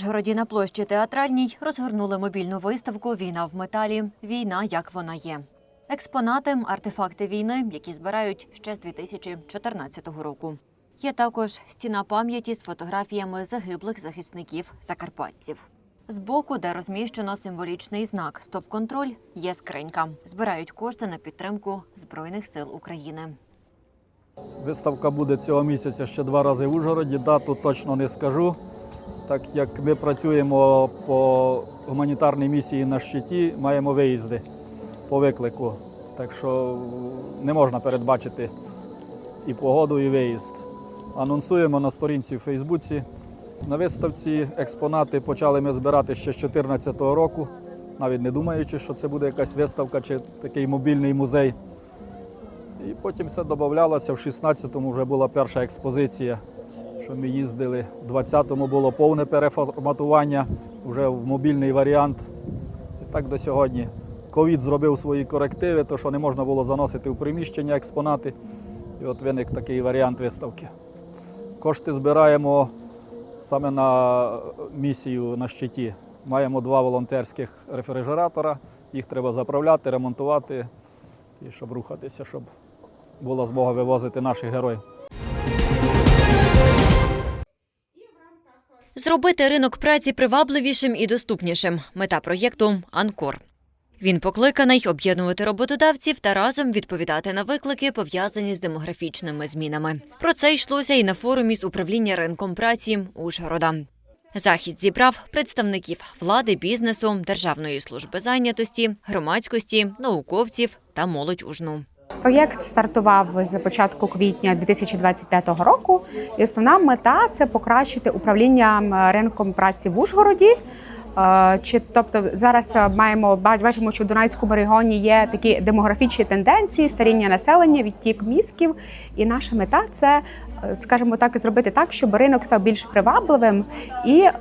Ужгороді на площі театральній розгорнули мобільну виставку Війна в металі. Війна як вона є. Експонати артефакти війни, які збирають ще з 2014 року. Є також стіна пам'яті з фотографіями загиблих захисників закарпатців. Збоку, де розміщено символічний знак Стоп-контроль, є скринька. Збирають кошти на підтримку Збройних сил України. Виставка буде цього місяця ще два рази в Ужгороді. Дату точно не скажу, так як ми працюємо по гуманітарній місії на щиті, маємо виїзди по виклику. Так що не можна передбачити і погоду, і виїзд. Анонсуємо на сторінці в Фейсбуці. На виставці експонати почали ми збирати ще з 2014 року, навіть не думаючи, що це буде якась виставка чи такий мобільний музей. І потім все додавалося. В 16-му вже була перша експозиція, що ми їздили. В 20-му було повне переформатування вже в мобільний варіант. І так до сьогодні. Ковід зробив свої корективи, то що не можна було заносити в приміщення експонати. І от виник такий варіант виставки. Кошти збираємо саме на місію на щиті. Маємо два волонтерських рефрижератора, їх треба заправляти, ремонтувати і щоб рухатися, щоб була змога вивозити наших героїв. Зробити ринок праці привабливішим і доступнішим. Мета проєкту Анкор. Він покликаний об'єднувати роботодавців та разом відповідати на виклики, пов'язані з демографічними змінами. Про це йшлося і на форумі з управління ринком праці Ужгорода. Захід зібрав представників влади, бізнесу, Державної служби зайнятості, громадськості, науковців та молодь ужну. Проєкт стартував з початку квітня 2025 року, і основна мета це покращити управління ринком праці в Ужгороді. Е, Чи тобто зараз е, маємо бачимо, що в Дунайському регіоні є такі демографічні тенденції, старіння населення, відтік мізків. І наша мета це, е, скажімо так, зробити так, щоб ринок став більш привабливим і е,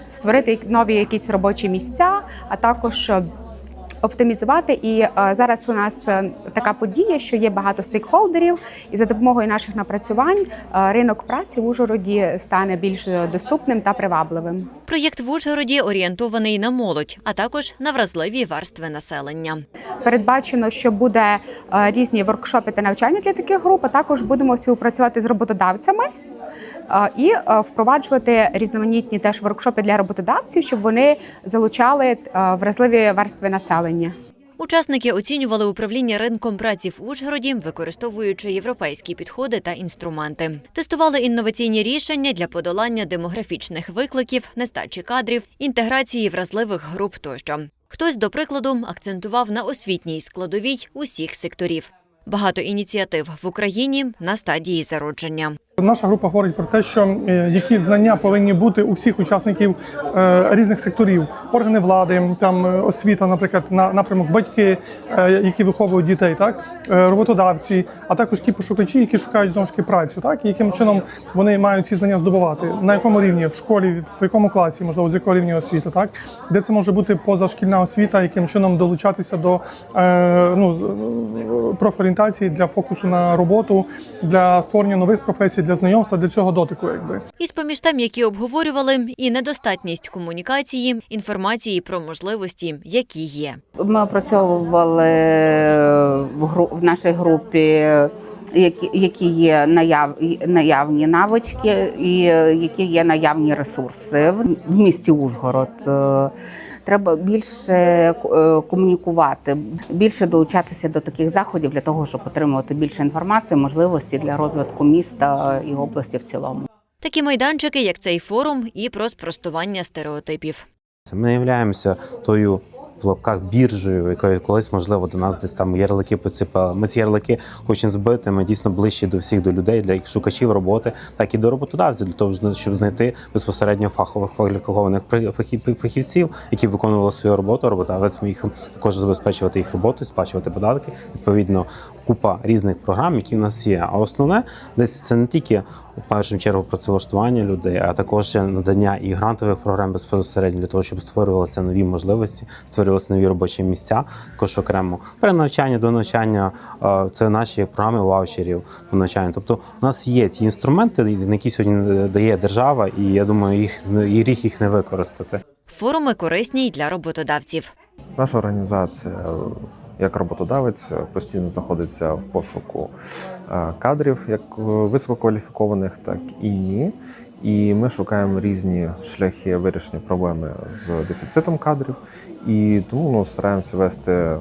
створити нові якісь робочі місця, а також оптимізувати. І е, зараз у нас е, така подія, що є багато стейкхолдерів, і за допомогою наших напрацювань е, ринок праці в Ужгороді стане більш доступним та привабливим. Проєкт в Ужгороді орієнтований на молодь, а також на вразливі верстви населення. Передбачено, що буде різні воркшопи та навчання для таких груп. А також будемо співпрацювати з роботодавцями. І впроваджувати різноманітні теж воркшопи для роботодавців, щоб вони залучали вразливі верстви населення. Учасники оцінювали управління ринком праці в Ужгороді, використовуючи європейські підходи та інструменти. Тестували інноваційні рішення для подолання демографічних викликів, нестачі кадрів, інтеграції вразливих груп тощо. Хтось, до прикладу, акцентував на освітній складовій усіх секторів. Багато ініціатив в Україні на стадії зародження. Наша група говорить про те, що е, які знання повинні бути у всіх учасників е, різних секторів, органи влади, там е, освіта, наприклад, на напрямок батьки, які виховують дітей, так? Роботодавці, а також ті пошукачі, які шукають знову ж таки працю, так? І яким чином вони мають ці знання здобувати, на якому рівні? В школі, в якому класі, можливо, з якого рівня освіти, так? Де це може бути позашкільна освіта, яким чином долучатися до ну, профорієнтації для фокусу на роботу, для створення нових професій, для знайомства, для цього дотику, якби. Із поміж тем, які обговорювали, і недостатність комунікації, інформації про можливості, які є. Ми опрацьовували в, гру, в нашій групі, які, які є наяв, наявні навички і які є наявні ресурси в, в місті Ужгород. Треба більше е, комунікувати, більше долучатися до таких заходів для того, щоб отримувати більше інформації, можливості для розвитку міста і області в цілому. Такі майданчики, як цей форум, і про спростування стереотипів. Ми являємося тою в лапках біржею, якою колись можливо до нас десь там ярлики поціпали. Ми ці ярлики хочемо збити. Ми дійсно ближчі до всіх до людей, для їх шукачів роботи, так і до роботодавців, для того, щоб знайти безпосередньо фахових кваліфікованих фахівців, які виконували свою роботу. Роботодавець міг також забезпечувати їх роботу, сплачувати податки. Відповідно, купа різних програм, які в нас є. А основне десь це не тільки в першу чергу працевлаштування людей, а також ще надання і грантових програм безпосередньо для того, щоб створювалися нові можливості, створювалися нові робочі місця. Також окремо при навчанні до навчання е, це наші програми ваучерів по навчанню. Тобто, у нас є ті інструменти, на які сьогодні дає держава, і я думаю, їх і гріх їх не використати. Форуми корисні й для роботодавців. Наша організація, як роботодавець, постійно знаходиться в пошуку е, кадрів, як е, висококваліфікованих, так і ні. І ми шукаємо різні шляхи вирішення проблеми з дефіцитом кадрів. І тому ну, стараємося вести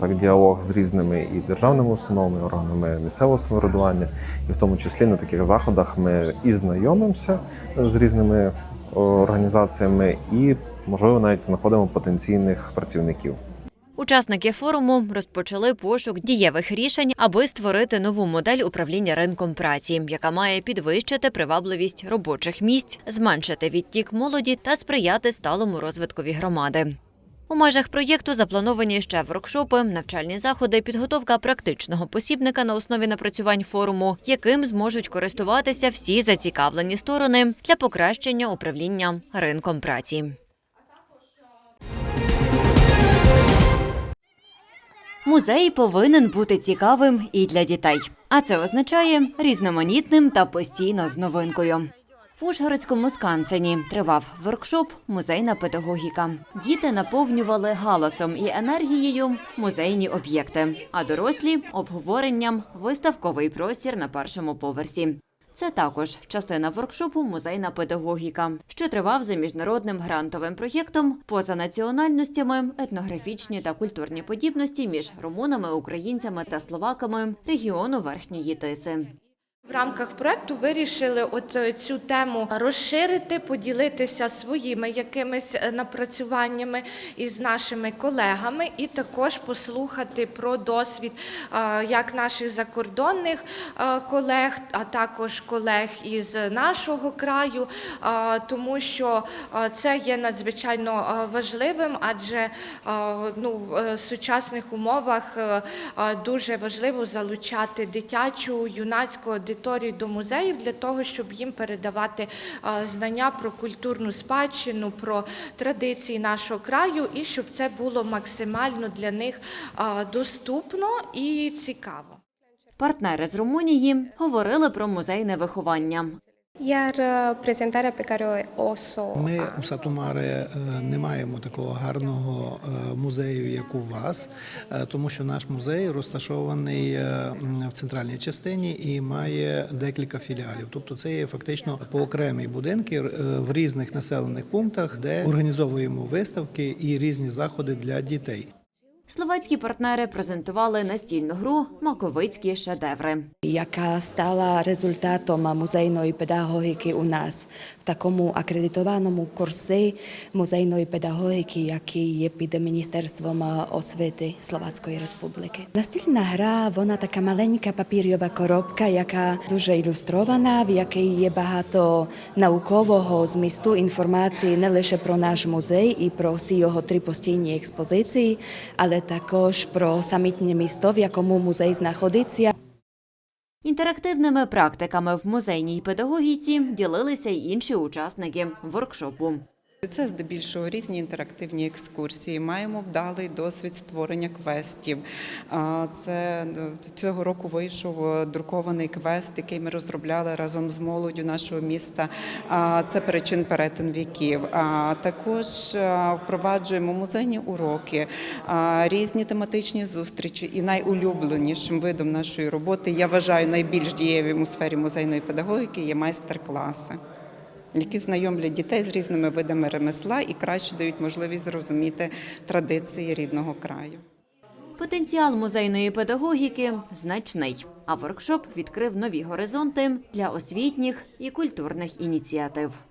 так, діалог з різними і державними установами, органами місцевого самоврядування. І в тому числі на таких заходах ми і знайомимося з різними організаціями, і можливо навіть знаходимо потенційних працівників. Учасники форуму розпочали пошук дієвих рішень, аби створити нову модель управління ринком праці, яка має підвищити привабливість робочих місць, зменшити відтік молоді та сприяти сталому розвиткові громади. У межах проєкту заплановані ще воркшопи, навчальні заходи, підготовка практичного посібника на основі напрацювань форуму, яким зможуть користуватися всі зацікавлені сторони для покращення управління ринком праці. Музей повинен бути цікавим і для дітей, а це означає різноманітним та постійно з новинкою. В Ужгородському скансені тривав воркшоп Музейна педагогіка. Діти наповнювали галасом і енергією музейні об'єкти, а дорослі обговоренням виставковий простір на першому поверсі. Це також частина воркшопу Музейна педагогіка, що тривав за міжнародним грантовим проєктом поза національностями, етнографічні та культурні подібності між румунами, українцями та словаками регіону Верхньої Тиси. В рамках проекту вирішили от е, цю тему розширити, поділитися своїми якимись е, напрацюваннями із нашими колегами, і також послухати про досвід е, як наших закордонних колег, а також колег із нашого краю, тому що це є надзвичайно важливим, адже ну, в сучасних умовах дуже важливо залучати дитячу, юнацьку аудиторію до музеїв для того, щоб їм передавати знання про культурну спадщину, про традиції нашого краю, і щоб це було максимально для них доступно і цікаво. Партнери з Румунії говорили про музейне виховання. Iar uh, prezentarea pe care o, să o Ми у Сатумаре е, не маємо такого гарного музею, як у вас, тому що наш музей розташований в центральній частині і має декілька філіалів. Тобто це є фактично поокремі будинки в різних населених пунктах, де організовуємо виставки і різні заходи для дітей. Словацькі партнери презентували настільну гру Маковицькі шедеври. яка стала результатом музейної педагогіки у нас в такому акредитованому курсі музейної педагогіки, який є під Міністерством освіти Словацької Республіки. Настільна гра, вона така маленька папірова коробка, яка дуже ілюстрована, в якій є багато наукового змісту інформації не лише про наш музей і про всі його три постійні експозиції, але також про самітнє місто, в якому музей знаходиться. Інтерактивними практиками в музейній педагогіці ділилися й інші учасники воркшопу. Це здебільшого різні інтерактивні екскурсії. Маємо вдалий досвід створення квестів. Це е, цього року вийшов е, друкований квест, який ми розробляли разом з молоддю нашого міста. Це перечин перетин віків. Також е, впроваджуємо музейні уроки, різні тематичні зустрічі. І найулюбленішим видом нашої роботи я вважаю найбільш дієвим у сфері музейної педагогіки є майстер-класи які знайомлять дітей з різними видами ремесла і краще дають можливість зрозуміти традиції рідного краю. Потенціал музейної педагогіки значний, а воркшоп відкрив нові горизонти для освітніх і культурних ініціатив.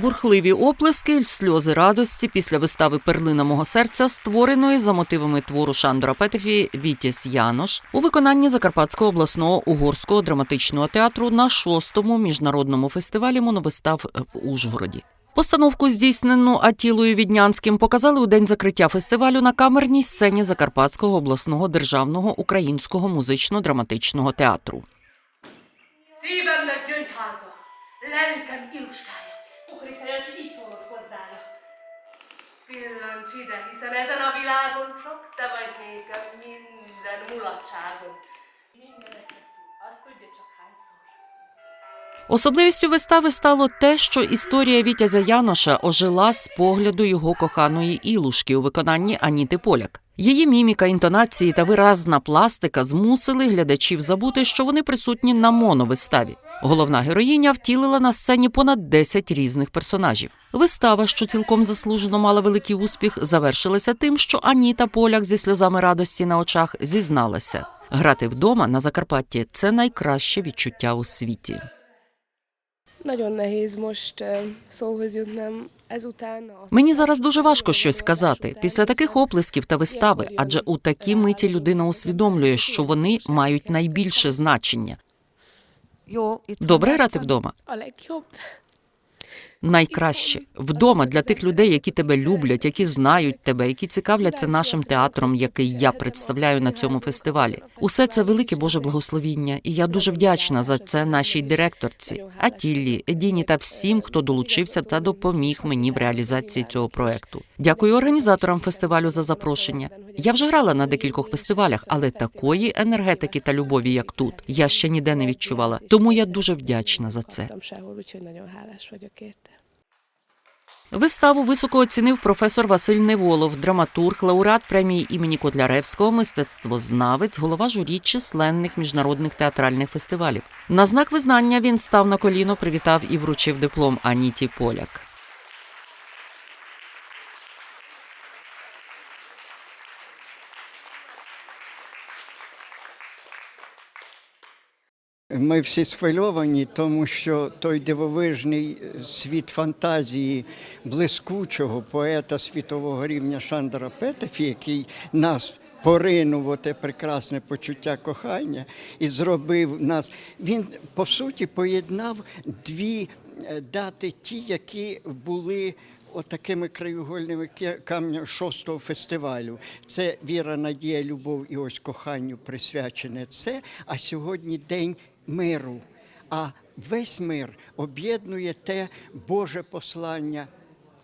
Бурхливі оплески, сльози радості після вистави Перлина мого серця, створеної за мотивами твору Шандора Петефі Вітіс Янош у виконанні Закарпатського обласного угорського драматичного театру на шостому міжнародному фестивалі моновистав в Ужгороді. Постановку, здійснену Атілою Віднянським, показали у день закриття фестивалю на камерній сцені Закарпатського обласного державного українського музично-драматичного театру. Szólott hozzája. Pillancs ide, hiszen ezen a világon csak te vagy nékem minden mulatságon. Mindeneket tud, azt tudja csak hányszor. Особливістю вистави стало те, що історія Вітязя Яноша ожила з погляду його коханої Ілушки у виконанні Аніти Поляк. Її міміка, інтонації та виразна пластика змусили глядачів забути, що вони присутні на моновиставі. Головна героїня втілила на сцені понад 10 різних персонажів. Вистава, що цілком заслужено мала великий успіх, завершилася тим, що Аніта Поляк зі сльозами радості на очах зізналася. Грати вдома на Закарпатті це найкраще відчуття у світі. A... Мені зараз дуже важко щось сказати після таких оплесків та вистави, адже у такі миті людина усвідомлює, що вони мають найбільше значення. Добре грати вдома. Найкраще вдома для тих людей, які тебе люблять, які знають тебе, які цікавляться нашим театром, який я представляю на цьому фестивалі. Усе це велике Боже благословіння, і я дуже вдячна за це нашій директорці, Атіллі, Едіні та всім, хто долучився та допоміг мені в реалізації цього проекту. Дякую організаторам фестивалю за запрошення. Я вже грала на декількох фестивалях, але такої енергетики та любові, як тут, я ще ніде не відчувала. Тому я дуже вдячна за це. Виставу високо оцінив професор Василь Неволов, драматург, лауреат премії імені Котляревського, мистецтвознавець, голова журі численних міжнародних театральних фестивалів. На знак визнання він став на коліно, привітав і вручив диплом Аніті Поляк. Ми всі схвильовані, тому що той дивовижний світ фантазії блискучого поета світового рівня Шандора Петефі, який нас поринув у те прекрасне почуття кохання і зробив нас. Він по суті поєднав дві е, дати, ті, які були. Отакими краєугольними ке- камнями шостого фестивалю. Це віра, надія, любов і ось коханню присвячене це. А сьогодні день миру. А весь мир об'єднує те Боже послання,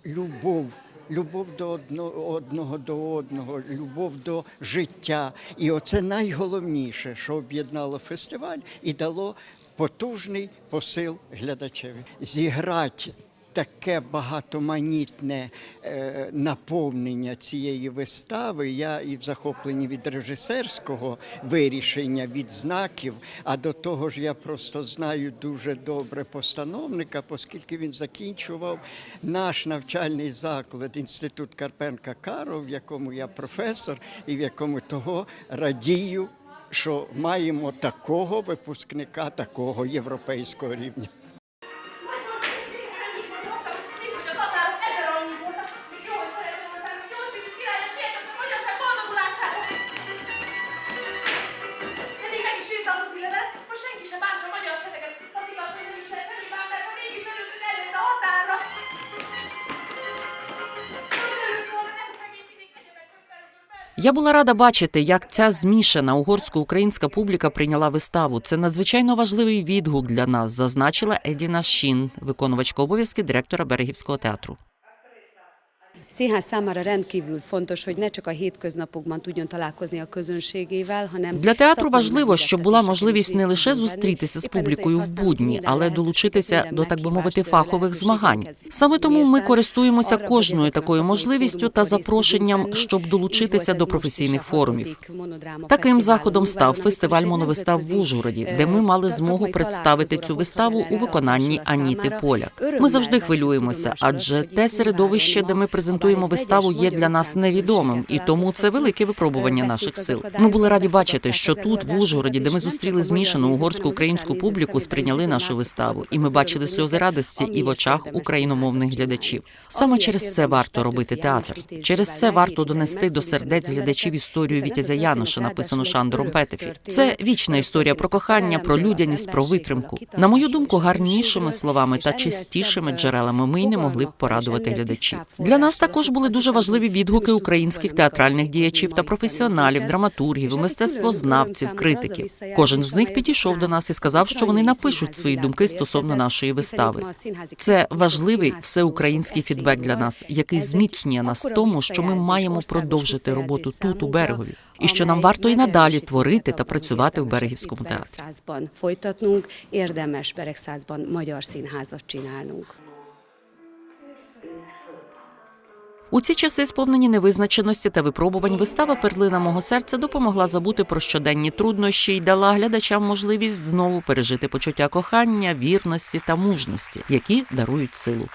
любов. Любов до одного, одного до одного, любов до життя. І оце найголовніше, що об'єднало фестиваль і дало потужний посил глядачеві. Зіграти таке багатоманітне е, наповнення цієї вистави. Я і в захопленні від режисерського вирішення, від знаків. А до того ж, я просто знаю дуже добре постановника, оскільки він закінчував наш навчальний заклад, інститут Карпенка Каро, в якому я професор, і в якому того радію. Що маємо такого випускника, такого європейського рівня. Я була рада бачити, як ця змішана угорсько-українська публіка прийняла виставу. Це надзвичайно важливий відгук для нас, зазначила Едіна Шін, виконувачка обов'язки директора Берегівського театру. Színház számára rendkívül fontos, hogy ne csak a hétköznapokban tudjon találkozni a közönségével, hanem Для театру важливо, щоб була можливість не лише зустрітися з публікою в будні, але долучитися до так би мовити фахових змагань. Саме тому ми користуємося кожною такою можливістю та запрошенням, щоб долучитися до професійних форумів. Таким заходом став фестиваль моновистав в Ужгороді, е, де ми мали змогу представити цю виставу у виконанні Аніти. Поляк. Ми завжди хвилюємося, адже те середовище, де ми a презентуємо виставу, є для нас невідомим, і тому це велике випробування наших сил. Ми були раді бачити, що тут, в Ужгороді, де ми зустріли змішану угорсько-українську публіку, сприйняли нашу виставу, і ми бачили сльози радості і в очах україномовних глядачів. Саме через це варто робити театр. Через це варто донести до сердець глядачів історію Вітязя Яноша, написану Шандором Петефі. Це вічна історія про кохання, про людяність, про витримку. На мою думку, гарнішими словами та чистішими джерелами ми й не могли б порадувати глядачів. Для нас також були дуже важливі відгуки українських театральних діячів та професіоналів, драматургів, мистецтвознавців, критиків. Кожен з них підійшов до нас і сказав, що вони напишуть свої думки стосовно нашої вистави. Це важливий всеукраїнський фідбек для нас, який зміцнює нас в тому, що ми маємо продовжити роботу тут, у берегові, і що нам варто і надалі творити та працювати в берегівському театрі. Folytatnunk, érdemes Beregszázban magyar színházat csinálnunk. У ці часи, сповнені невизначеності та випробувань, вистава Перлина мого серця допомогла забути про щоденні труднощі і дала глядачам можливість знову пережити почуття кохання, вірності та мужності, які дарують силу.